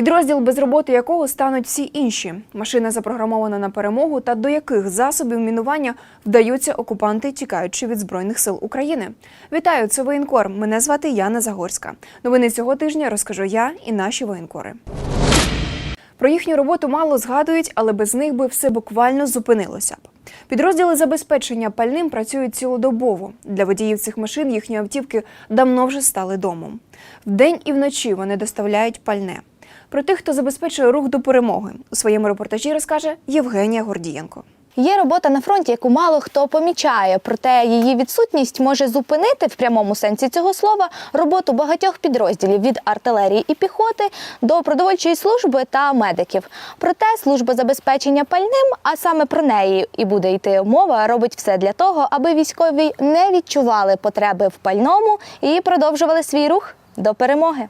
Підрозділ без роботи якого стануть всі інші. Машина запрограмована на перемогу та до яких засобів мінування вдаються окупанти, тікаючи від збройних сил України. Вітаю, це воєнкор. Мене звати Яна Загорська. Новини цього тижня розкажу я і наші воєнкори. Про їхню роботу мало згадують, але без них би все буквально зупинилося б. Підрозділи забезпечення пальним працюють цілодобово. Для водіїв цих машин їхні автівки давно вже стали домом. Вдень і вночі вони доставляють пальне. Про тих, хто забезпечує рух до перемоги, у своєму репортажі розкаже Євгенія Гордієнко. Є робота на фронті, яку мало хто помічає, проте її відсутність може зупинити в прямому сенсі цього слова роботу багатьох підрозділів від артилерії і піхоти до продовольчої служби та медиків. Проте служба забезпечення пальним, а саме про неї і буде йти мова, робить все для того, аби військові не відчували потреби в пальному і продовжували свій рух до перемоги.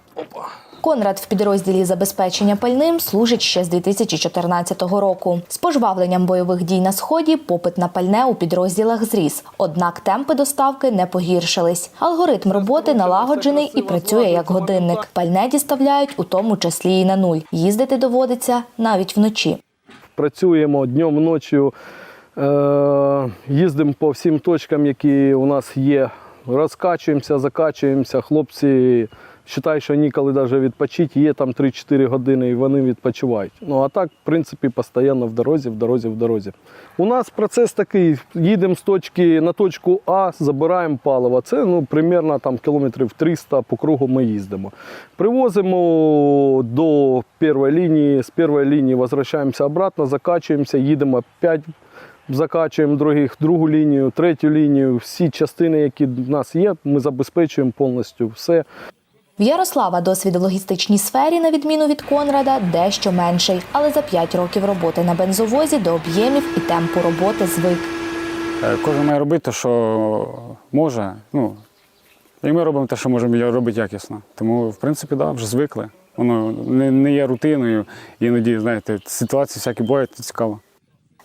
Конрад в підрозділі забезпечення пальним служить ще з 2014 року. З пожвавленням бойових дій на сході попит на пальне у підрозділах зріс. Однак темпи доставки не погіршились. Алгоритм роботи налагоджений і працює як годинник. Пальне діставляють у тому числі і на нуль. Їздити доводиться навіть вночі. працюємо днем, ночі, е, їздимо по всім точкам, які у нас є. Розкачуємося, закачуємося. Хлопці вважають, що ніколи навіть відпочити, є там 3-4 години і вони відпочивають. Ну а так, в принципі, постійно в дорозі, в дорозі, в дорозі. У нас процес такий: їдемо з точки на точку А, забираємо паливо. Це ну, примерно там, кілометрів 300 по кругу ми їздимо. Привозимо до першої лінії, з першої лінії возвращаємося обратно, закачуємося, їдемо 5 закачуємо других, другу лінію, третю лінію. Всі частини, які в нас є, ми забезпечуємо повністю все. В Ярослава досвід в логістичній сфері, на відміну від Конрада, дещо менший, але за 5 років роботи на бензовозі до об'ємів і темпу роботи звик. Е, Кожен має робити що може. Ну, і ми робимо те, що можемо робити якісно. Тому, в принципі, да, вже звикли. Воно не, є рутиною. Іноді, знаєте, ситуації всякі бувають, це цікаво.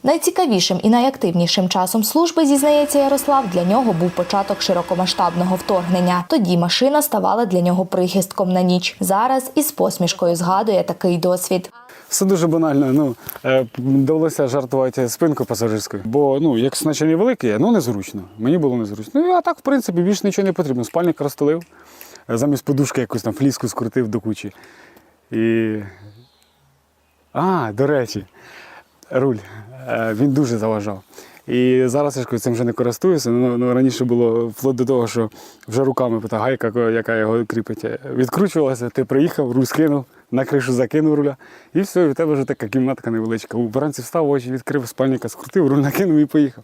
Найцікавішим і найактивнішим часом служби, зізнається Ярослав, для нього був початок широкомасштабного вторгнення. Тоді машина ставала для нього прихистком на ніч. Зараз із посмішкою згадує такий досвід. Все дуже банально. Ну, е, довелося жартувати спинку пасажирською. Бо ну, як значення велике, ну незручно. Мені було незручно. Ну, а так, в принципі, більше нічого не потрібно. Спальник розстелив, е, замість подушки якусь там фліску скрутив до кучі. І. А, до речі, руль. Е, Він дуже заважав. І зараз я ж цим вже не користуюся. Ну, ну, раніше було вплоть до того, що вже руками та гайка, яка його кріпить, е, відкручувалася, ти приїхав, руль скинув, на кришу закинув руля, і все, і в тебе вже така кімнатка невеличка. Вранці встав, очі відкрив, спальника скрутив, руль накинув і поїхав.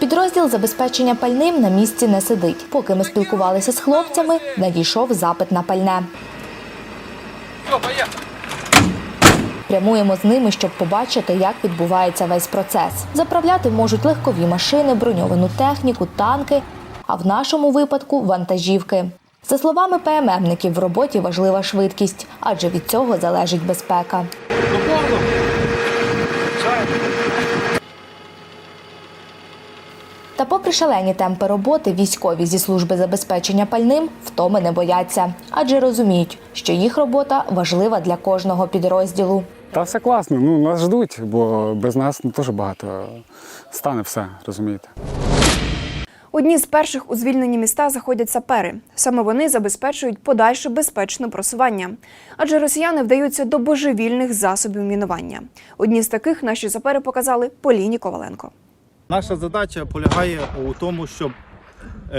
Підрозділ забезпечення пальним на місці не сидить. Поки ми спілкувалися з хлопцями, надійшов запит на пальне. Прямуємо з ними, щоб побачити, як відбувається весь процес. Заправляти можуть легкові машини, броньовану техніку, танки, а в нашому випадку вантажівки. За словами ПММників, в роботі важлива швидкість, адже від цього залежить безпека. Та попри шалені темпи роботи, військові зі служби забезпечення пальним втоми не бояться, адже розуміють, що їх робота важлива для кожного підрозділу. Та все класно, ну нас ждуть, бо без нас ну, теж багато стане все, розумієте. Одні з перших у звільнені міста заходять сапери. Саме вони забезпечують подальше безпечне просування, адже росіяни вдаються до божевільних засобів мінування. Одні з таких наші сапери показали Поліні Коваленко. Наша задача полягає у тому, щоб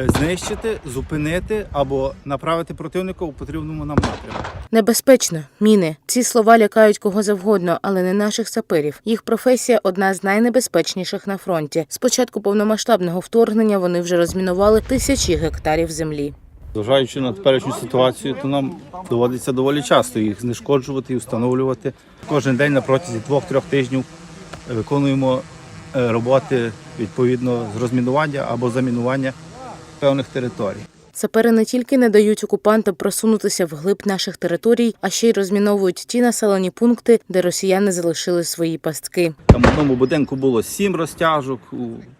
знищити, зупинити або направити противника у потрібному нам напрямку. Небезпечно, міни. Ці слова лякають кого завгодно, але не наших саперів. Їх професія одна з найнебезпечніших на фронті. З початку повномасштабного вторгнення вони вже розмінували тисячі гектарів землі. Зважаючи на теперішню ситуацію, то нам доводиться доволі часто їх знешкоджувати і встановлювати. Кожен день на протязі двох-трьох тижнів е, виконуємо е, роботи відповідно з розмінування або замінування певних територій. Сапери не тільки не дають окупантам просунутися вглиб наших територій, а ще й розміновують ті населені пункти, де росіяни залишили свої пастки. Там в одному будинку було сім розтяжок,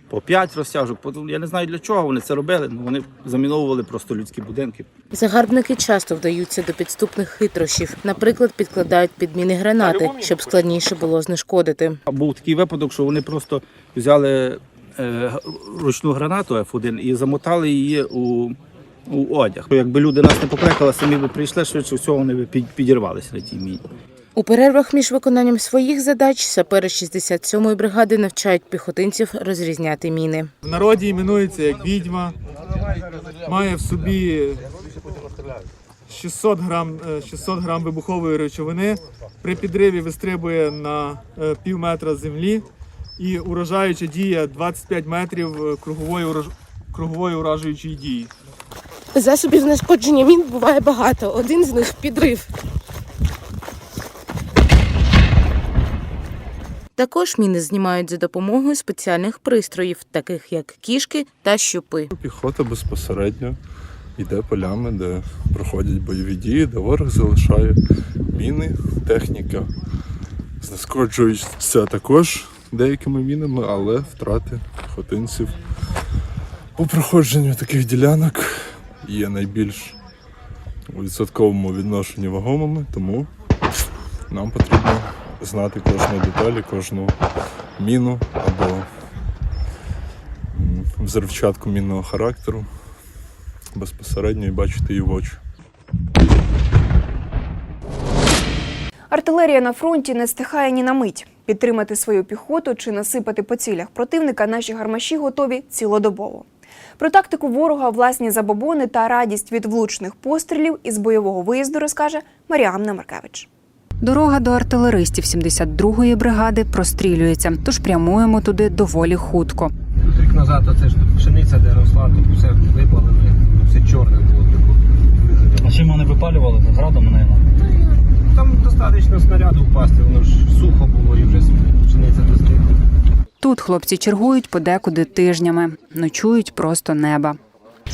по п'ять розтяжок. Я не знаю для чого вони це робили. але Вони заміновували просто людські будинки. Загарбники часто вдаються до підступних хитрощів. Наприклад, підкладають під міни гранати, щоб складніше було знешкодити. Був такий випадок, що вони просто взяли ручну гранату F1 і замотали її у, у одяг. Якби люди нас не покликали, самі би прийшли, швидше всього вони б підірвалися на тій міні. У перервах між виконанням своїх задач сапери 67-ї бригади навчають піхотинців розрізняти міни. В народі іменується як відьма, має в собі 600 грам, е, 600 грам вибухової речовини. При підриві вистрибує на е, пів метра землі і уражаюча дія 25 метрів е, кругової, ураж- кругової уражуючої дії. Засобів знешкодження мін буває багато. Один з них підрив. Також міни знімають за допомогою спеціальних пристроїв, таких як кішки та щупи. Піхота безпосередньо йде полями, де проходять бойові дії, де ворог залишає міни, техніка. Знешкоджується також деякими мінами, але втрати піхотинців по проходженню таких ділянок є найбільш у відсотковому відношенні вагомими, тому нам потрібно знати кожну деталь, і кожну міну або взривчатку мінного характеру безпосередньо і бачити її в очі. Артилерія на фронті не стихає ні на мить. Підтримати свою піхоту чи насипати по цілях противника наші гармаші готові цілодобово. Про тактику ворога, власні забобони та радість від влучних пострілів із бойового виїзду розкаже Маріамна Маркевич. Дорога до артилеристів 72-ї бригади прострілюється, тож прямуємо туди доволі хутко. Рік назад це ж пшениця, де росла, то все випалене, все чорне було. А чим вони випалювали? Градом, мабуть? Там достатньо снаряду впасти, воно ж сухо було і вже пшениця достигла. Тут хлопці чергують подекуди тижнями, ночують просто неба.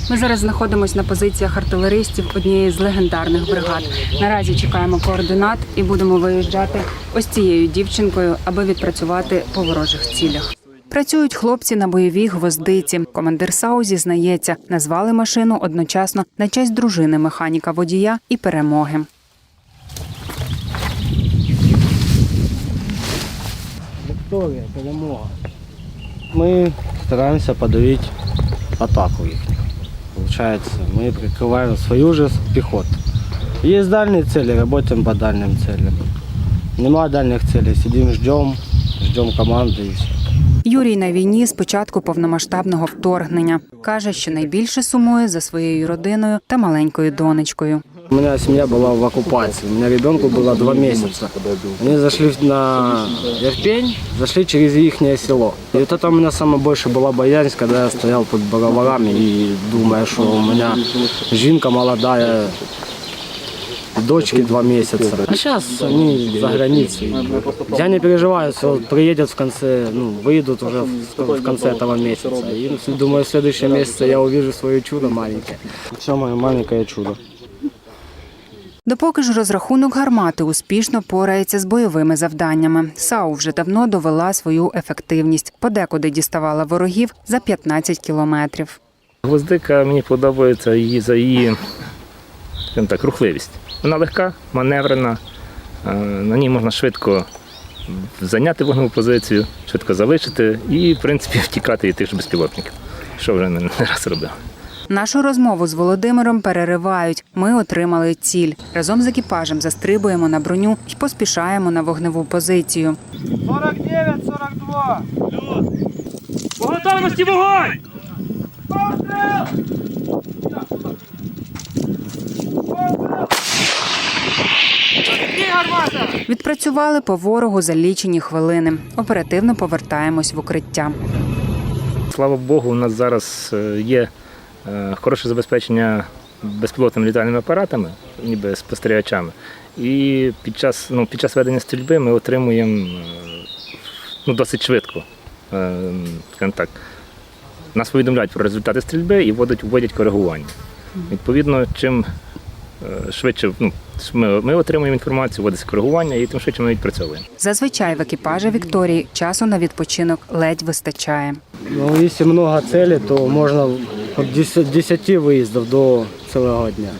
Ми зараз знаходимося на позиціях артилеристів однієї з легендарних бригад. Наразі чекаємо координат і будемо виїжджати ось цією дівчинкою, аби відпрацювати по ворожих цілях. Працюють хлопці на бойовій гвоздиці. Командир САУ зізнається, назвали машину одночасно на честь дружини механіка водія і перемоги. Вікторія, перемога. Ми стараємося подавити атаку їхню. Получается, мы прикрываем свою же пехоту. Есть дальние цели, работаем по дальним целям. Нема дальних целей, сидим, ждем, ждем команды и все. Юрій на війні з початку повномасштабного вторгнення каже, що найбільше сумує за своєю родиною та маленькою донечкою. У меня семья была в оккупации. У меня ребенку было два месяца. Они зашли на Ирпень, зашли через их село. И вот это у меня самое больше была боязнь, когда я стоял под барабарами и думаю, что у меня жинка молодая, дочке два месяца. А сейчас они за границей. Я не переживаю, что вот приедут в конце, ну, выйдут уже в, в конце этого месяца. И думаю, в следующем месяце я увижу свое чудо маленькое. Все мое маленькое чудо. Допоки ж розрахунок гармати успішно порається з бойовими завданнями. САУ вже давно довела свою ефективність. Подекуди діставала ворогів за 15 кілометрів. Гвоздика мені подобається її за її так, рухливість. Вона легка, маневрена, е, на ній можна швидко зайняти вогневу позицію, швидко залишити і, в принципі, втікати від тих ж безпілотників, що вже не раз робив. Нашу розмову з Володимиром переривають. Ми отримали ціль. Разом з екіпажем застрибуємо на броню і поспішаємо на вогневу позицію. 49-42! По готовності вогонь! Відпрацювали по ворогу за лічені хвилини. Оперативно повертаємось в укриття. Слава Богу, у нас зараз е, є хороше забезпечення безпілотними літальними апаратами, ніби спостерігачами. І під час, ну, під час ведення стрільби ми отримуємо е, ну, досить швидко. е, так, нас повідомляють про результати стрільби і вводять, вводять коригування. Відповідно, чим е, швидше ну, ми, ми отримуємо інформацію, вводиться коригування, і тим швидше ми відпрацьовуємо. Зазвичай в екіпажі Вікторії часу на відпочинок ледь вистачає. Ну, если много целей, то можно от 10, 10 выездов до целого дня.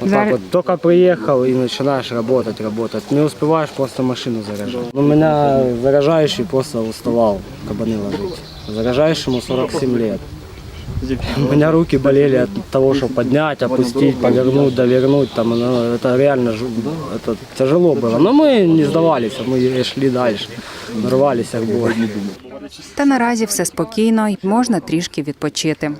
Вот так Зар- вот, только приехал и начинаешь работать, работать. Не успеваешь просто машину заряжать. У меня заряжающий просто уставал кабаны ложить. Заряжающему 47 лет. У меня руки болели от того, что поднять, опустить, повернуть, довернуть. Там, ну, это реально жу- это тяжело было. Но мы не сдавались, мы шли дальше. Рвались к бою. Та наразі все спокійно і можна трішки відпочити.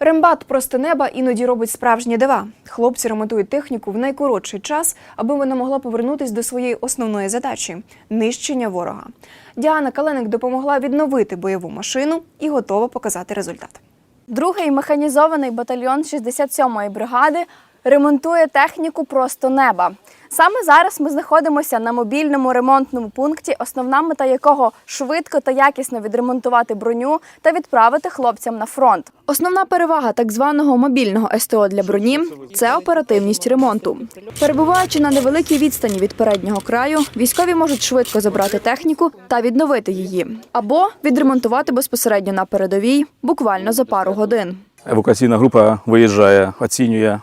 Рембат просто неба іноді робить справжні дива. Хлопці ремонтують техніку в найкоротший час, аби вона могла повернутись до своєї основної задачі нищення ворога. Діана Каленик допомогла відновити бойову машину і готова показати результат. Другий механізований батальйон 67-ї бригади ремонтує техніку просто неба. Саме зараз ми знаходимося на мобільному ремонтному пункті, основна мета якого швидко та якісно відремонтувати броню та відправити хлопцям на фронт. Основна перевага так званого мобільного СТО для броні це оперативність ремонту. Перебуваючи на невеликій відстані від переднього краю, військові можуть швидко забрати техніку та відновити її, або відремонтувати безпосередньо на передовій, буквально за пару годин. Евакуаційна група виїжджає, оцінює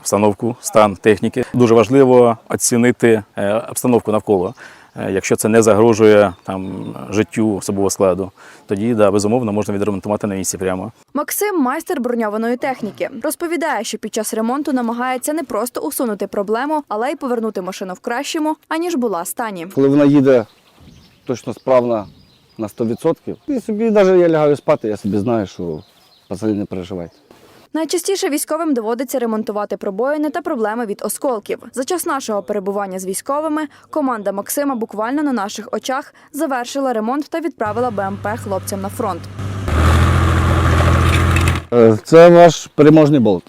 обстановку, стан техніки. Дуже важливо оцінити е, обстановку навколо. Е, Якщо це не загрожує там життю особового складу, тоді да, безумовно можна відремонтувати на місці прямо. Максим майстер броньованої техніки. Розповідає, що під час ремонту намагається не просто усунути проблему, але й повернути машину в кращому, аніж була стані. Коли вона їде точно справна на 100%, і собі навіть я лягаю спати, я собі знаю, що пацани не переживайте. Найчастіше військовим доводиться ремонтувати пробоїни та проблеми від осколків. За час нашого перебування з військовими команда Максима буквально на наших очах завершила ремонт та відправила БМП хлопцям на фронт. Е, Це ваш переможний болт.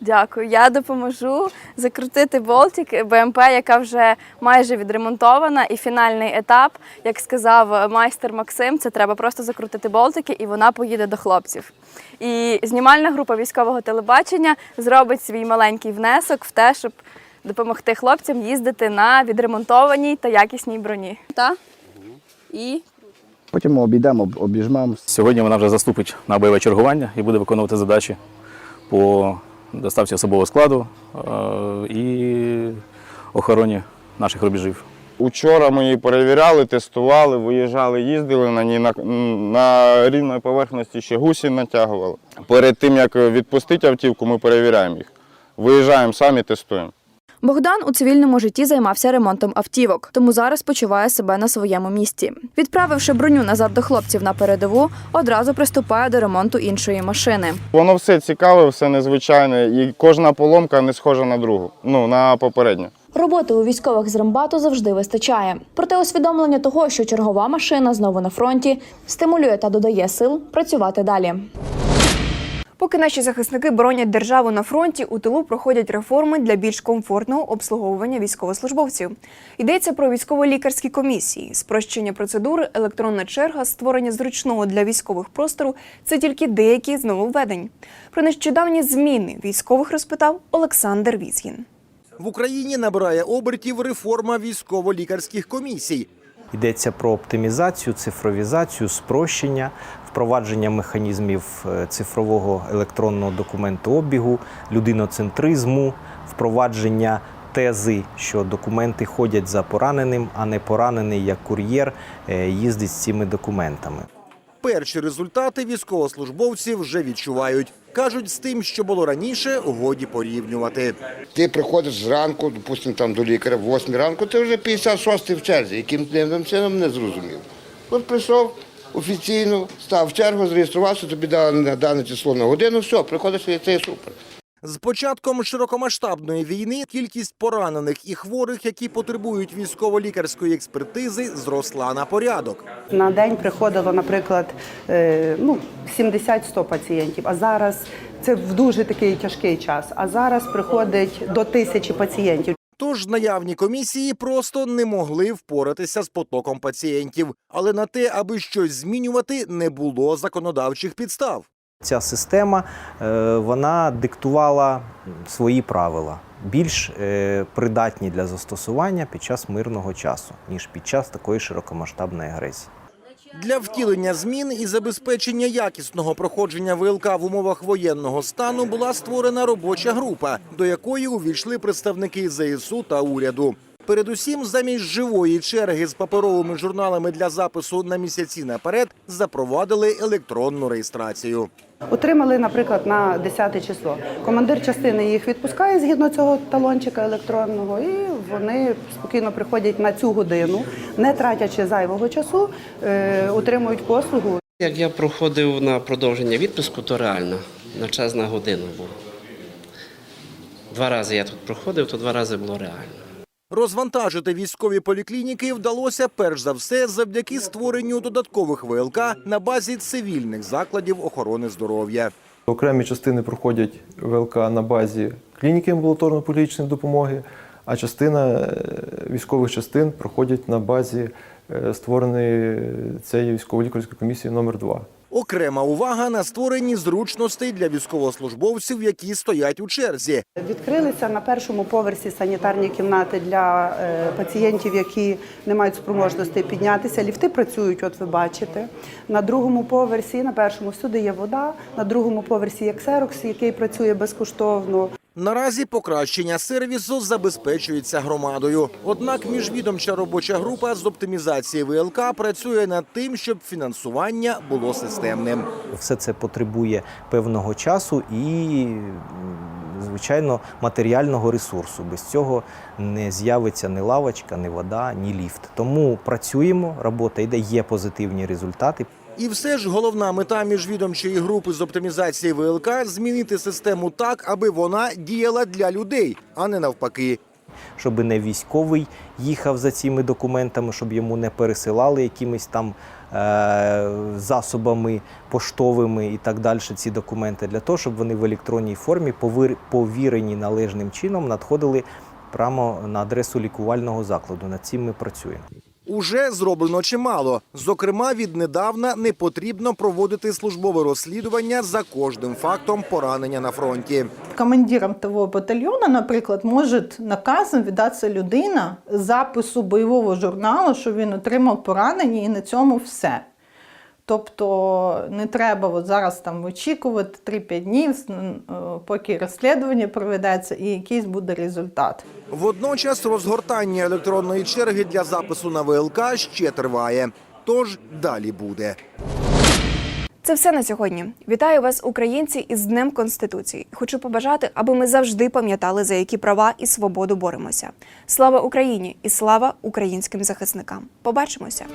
Дякую. Я допоможу закрутити болтик БМП, яка вже майже відремонтована. І фінальний етап, як сказав майстер Максим, це треба просто закрутити болтики, і вона поїде до хлопців. І знімальна група військового телебачення зробить свій маленький внесок в те, щоб допомогти хлопцям їздити на відремонтованій та якісній броні. Та? І Потім ми обійдемо, обіжмемо. Сьогодні вона вже заступить на бойове чергування і буде виконувати задачі по доставці особового складу е, і охороні наших рубежів. Учора ми її перевіряли, тестували, виїжджали, їздили на ній на, на рівної поверхності ще гусі натягували. Перед тим як відпустити автівку, ми перевіряємо їх. Виїжджаємо самі, тестуємо. Богдан у цивільному житті займався ремонтом автівок, тому зараз почуває себе на своєму місці. Відправивши броню назад до хлопців на передову, одразу приступає до ремонту іншої машини. Воно все цікаве, все незвичайне, і кожна поломка не схожа на другу, ну на попередню. Роботи у військових з рембату завжди вистачає. Проте усвідомлення того, що чергова машина знову на фронті, стимулює та додає сил працювати далі. Поки наші захисники боронять державу на фронті, у тилу проходять реформи для більш комфортного обслуговування військовослужбовців. Йдеться про військово-лікарські комісії, спрощення процедури, електронна черга, створення зручного для військових простору це тільки деякі з нововведень. Про нещодавні зміни військових розпитав Олександр Візгін. В Україні набирає обертів реформа військово-лікарських комісій. Йдеться про оптимізацію, цифровізацію, спрощення, впровадження механізмів е, цифрового електронного документообігу, людиноцентризму, впровадження тези, що документи ходять за пораненим, а не поранений як кур'єр е, їздить з цими документами. Перші результати військовослужбовці вже відчувають. Кажуть, з тим, що було раніше, годі порівнювати. Ти приходиш зранку, допустимо, там до лікаря, в 8 ранку, ти вже 56 в черзі, яким дивним чином не зрозумів. От прийшов офіційно, став в чергу, зареєструвався, тобі дали на дане число на годину, все, приходиш і це супер. З початком широкомасштабної війни кількість поранених і хворих, які потребують військово-лікарської експертизи, зросла на порядок. На день приходило, наприклад, е, ну, 70-100 пацієнтів, а зараз це в дуже такий тяжкий час. А зараз приходить до тисячі пацієнтів. Тож наявні комісії просто не могли впоратися з потоком пацієнтів. Але на те, аби щось змінювати, не було законодавчих підстав. Ця система е, вона диктувала свої правила, більш е, придатні для застосування під час мирного часу, ніж під час такої широкомасштабної агресії. Для втілення змін і забезпечення якісного проходження ВЛК в умовах воєнного стану була створена робоча група, до якої увійшли представники ЗСУ та уряду. Передусім, замість живої черги з паперовими журналами для запису на місяці наперед запровадили електронну реєстрацію. Отримали, наприклад, на 10 число. Командир частини їх відпускає згідно цього талончика електронного, і вони спокійно приходять на цю годину, не тратячи зайвого часу, е, отримують послугу. Як я проходив на продовження відпуску, то реально на час на годину було. Два рази я тут проходив, то два рази було реально. Розвантажити військові поліклініки вдалося перш за все завдяки створенню додаткових ВЛК на базі цивільних закладів охорони здоров'я. Окремі частини проходять ВЛК на базі клініки амбулаторно-політичної допомоги, а частина е, військових частин проходять на базі е, створеної цієї військово-лікарської комісії номер 2 Окрема увага на створенні зручностей для військовослужбовців, які стоять у черзі. Відкрилися на першому поверсі санітарні кімнати для е, пацієнтів, які не мають спроможності піднятися. Ліфти працюють, от ви бачите. На другому поверсі, на першому всюди є вода. На другому поверсі є ксерокс, який працює безкоштовно. Наразі покращення сервісу забезпечується громадою. Однак міжвідомча робоча група з оптимізації ВЛК працює над тим, щоб фінансування було системним. Все це потребує певного часу і, звичайно, матеріального ресурсу. Без цього не з'явиться ні лавочка, ні вода, ні ліфт. Тому працюємо, робота йде, є позитивні результати. І все ж головна мета міжвідомчої групи з оптимізації ВЛК змінити систему так, аби вона діяла для людей, а не навпаки. щоб не військовий їхав за цими документами, щоб йому не пересилали якимись там е, засобами поштовими і так далі ці документи, для того, щоб вони в електронній формі повірені належним чином надходили прямо на адресу лікувального закладу. Над цим ми працюємо. Уже зроблено чимало. Зокрема, віднедавна не потрібно проводити службове розслідування за кожним фактом поранення на фронті. Командиром того батальйону, наприклад, може наказом віддатися людина запису бойового журналу, що він отримав поранення, і на цьому все. Тобто не треба от зараз там очікувати 3-5 днів, е, поки розслідування проведеться і якийсь буде результат. Водночас розгортання електронної черги для запису на ВЛК ще триває. Тож далі буде. Це все на сьогодні. Вітаю вас, українці, із Днем Конституції. Хочу побажати, аби ми завжди пам'ятали, за які права і свободу боремося. Слава Україні і слава українським захисникам. Побачимося!